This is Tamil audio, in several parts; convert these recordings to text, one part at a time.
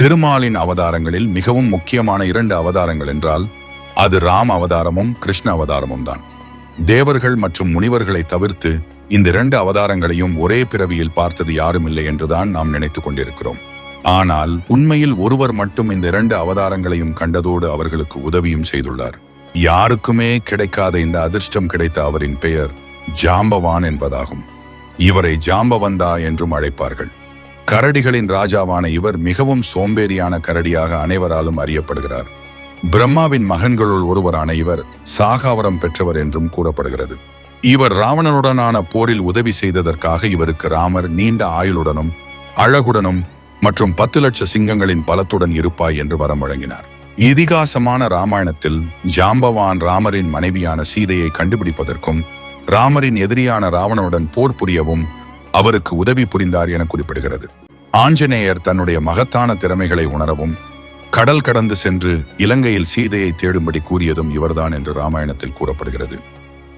திருமாலின் அவதாரங்களில் மிகவும் முக்கியமான இரண்டு அவதாரங்கள் என்றால் அது ராம் அவதாரமும் கிருஷ்ண அவதாரமும் தான் தேவர்கள் மற்றும் முனிவர்களை தவிர்த்து இந்த இரண்டு அவதாரங்களையும் ஒரே பிறவியில் பார்த்தது யாரும் இல்லை என்றுதான் நாம் நினைத்துக் கொண்டிருக்கிறோம். ஆனால் உண்மையில் ஒருவர் மட்டும் இந்த இரண்டு அவதாரங்களையும் கண்டதோடு அவர்களுக்கு உதவியும் செய்துள்ளார். யாருக்குமே கிடைக்காத இந்த அதிர்ஷ்டம் கிடைத்த அவரின் பெயர் ஜாம்பவான் என்பதாகும். இவரை ஜாம்பவந்தா என்றும் அழைப்பார்கள். கரடிகளின் ராஜாவான இவர் மிகவும் சோம்பேறியான கரடியாக அனைவராலும் அறியப்படுகிறார். பிரம்மாவின் மகன்களுள் ஒருவரான இவர் சாகாவரம் பெற்றவர் என்றும் கூறப்படுகிறது. இவர் ராவணனுடனான போரில் உதவி செய்ததற்காக இவருக்கு ராமர் நீண்ட ஆயுளுடனும் அழகுடனும் மற்றும் பத்து லட்ச சிங்கங்களின் பலத்துடன் இருப்பாய் என்று வரம் வழங்கினார். இதிகாசமான ராமாயணத்தில் ஜாம்பவான் ராமரின் மனைவியான சீதையை கண்டுபிடிப்பதற்கும் ராமரின் எதிரியான ராவணனுடன் போர் புரியவும் அவருக்கு உதவி புரிந்தார் என குறிப்பிடுகிறது. ஆஞ்சநேயர் தன்னுடைய மகத்தான திறமைகளை உணரவும் கடல் கடந்து சென்று இலங்கையில் சீதையை தேடும்படி கூறியதும் இவர்தான் என்று ராமாயணத்தில் கூறப்படுகிறது.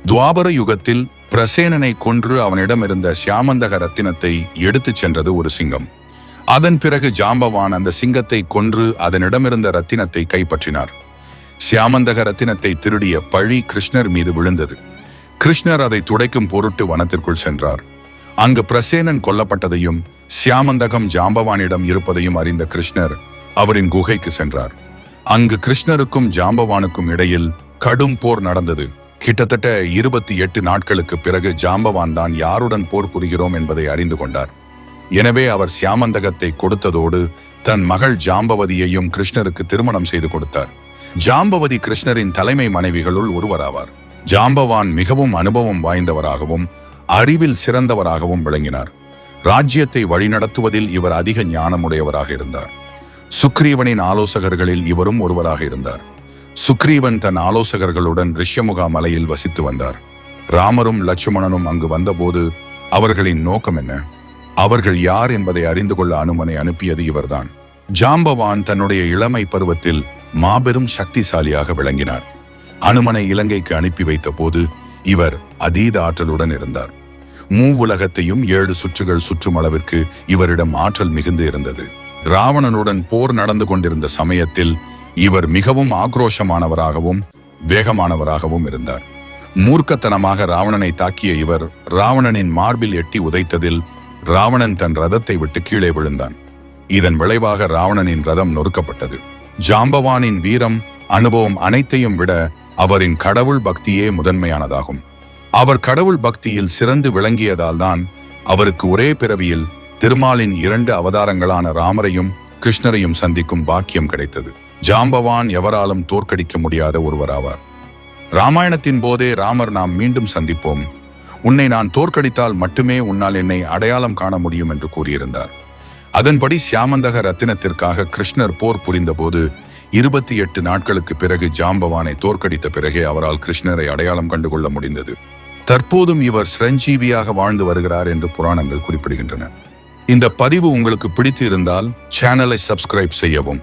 துவாபர யுகத்தில் பிரசேனனை கொன்று அவனிடம் இருந்த சியாமந்தக ரத்தினத்தை எடுத்துச் சென்றது ஒரு சிங்கம். அதன் பிறகு ஜாம்பவான் அந்த சிங்கத்தை கொன்று அதனிடமிருந்த ரத்தினத்தை கைப்பற்றினார். சியாமந்தக ரத்தினத்தை திருடிய பழி கிருஷ்ணர் மீது விழுந்தது. கிருஷ்ணர் அதை துடைக்கும் பொருட்டு வனத்திற்குள் சென்றார். அங்கு பிரசேனன் கொல்லப்பட்டதையும் சியாமந்தகம் ஜாம்பவானிடம் இருப்பதையும் அறிந்த கிருஷ்ணர் அவரின் குகைக்கு சென்றார். அங்கு கிருஷ்ணருக்கும் ஜாம்பவானுக்கும் இடையில் கடும் போர் நடந்தது. கிட்டத்தட்ட இருபத்தி எட்டு நாட்களுக்கு பிறகு ஜாம்பவான் தான் யாருடன் போர் புரிகிறோம் என்பதை அறிந்து கொண்டார். எனவே அவர் சியாமந்தகத்தை கொடுத்ததோடு தன் மகள் ஜாம்பவதியையும் கிருஷ்ணருக்கு திருமணம் செய்து கொடுத்தார். ஜாம்பவதி கிருஷ்ணரின் தலைமை மனைவிகளுள் ஒருவராவார். ஜாம்பவான் மிகவும் அனுபவம் வாய்ந்தவராகவும் அறிவில் சிறந்தவராகவும் விளங்கினார். ராஜ்யத்தை வழிநடத்துவதில் இவர் அதிக ஞானமுடையவராக இருந்தார். சுக்ரீவனின் ஆலோசகர்களில் இவரும் ஒருவராக இருந்தார். சுக்ரீவன் தன் ஆலோசகர்களுடன் ரிஷ்யமுகா மலையில் வசித்து வந்தார். ராமரும் லட்சுமணனும் அங்கு வந்தபோது அவர்களின் நோக்கம் என்ன? அவர்கள் யார் என்பதை அறிந்து கொள்ள அனுமனை அனுப்பியது இவர்தான். ஜாம்பவான் தன்னுடைய இளமை பருவத்தில் மாபெரும் சக்திசாலியாக விளங்கினார். அனுமனை இலங்கைக்கு அனுப்பி வைத்த போது இவர் அதீத ஆற்றலுடன் இருந்தார். மூவுலகத்தையும் ஏழு சுற்றுகள் சுற்றும் அளவிற்கு இவரிடம் ஆற்றல் மிகுந்து இருந்தது. ராவணனுடன் போர் நடந்து கொண்டிருந்த சமயத்தில் இவர் மிகவும் ஆக்ரோஷமானவராகவும் வேகமானவராகவும் இருந்தார். மூர்க்கத்தனமாக ராவணனை தாக்கிய இவர் ராவணனின் மார்பில் எட்டி உதைத்ததில் ராவணன் தன் ரதத்தை விட்டு கீழே விழுந்தான். இதன் விளைவாக ராவணனின் ரதம் நொறுக்கப்பட்டது. ஜாம்பவானின் வீரம் அனுபவம் அனைத்தையும் விட அவரின் கடவுள் பக்தியே முதன்மையானதாகும். அவர் கடவுள் பக்தியில் சிறந்து விளங்கியதால் தான் அவருக்கு ஒரே பிறவியில் திருமாலின் இரண்டு அவதாரங்களான ராமரையும் கிருஷ்ணரையும் சந்திக்கும் பாக்கியம் கிடைத்தது. ஜாம்பவான் எவராலும் தோற்கடிக்க முடியாத ஒருவராவார். ராமாயணத்தின் போதே ராமர் நாம் மீண்டும் சந்திப்போம். உன்னை நான் தோற்கடித்தால் மட்டுமே உன்னால் என்னை அடையாளம் காண முடியும் என்று கூறியிருந்தார். அதன்படி சியாமந்தக ரத்தினத்திற்காக கிருஷ்ணர் போர் புரிந்தபோது இருபத்தி எட்டு நாட்களுக்கு பிறகு ஜாம்பவானை தோற்கடித்த பிறகே அவரால் கிருஷ்ணரை அடையாளம் கண்டுகொள்ள முடிந்தது. தற்போதும் இவர் சிரஞ்சீவியாக வாழ்ந்து வருகிறார் என்று புராணங்கள் குறிப்பிடுகின்றன. இந்த பதிவு உங்களுக்கு பிடித்து இருந்தால் சேனலை சப்ஸ்கிரைப் செய்யவும்.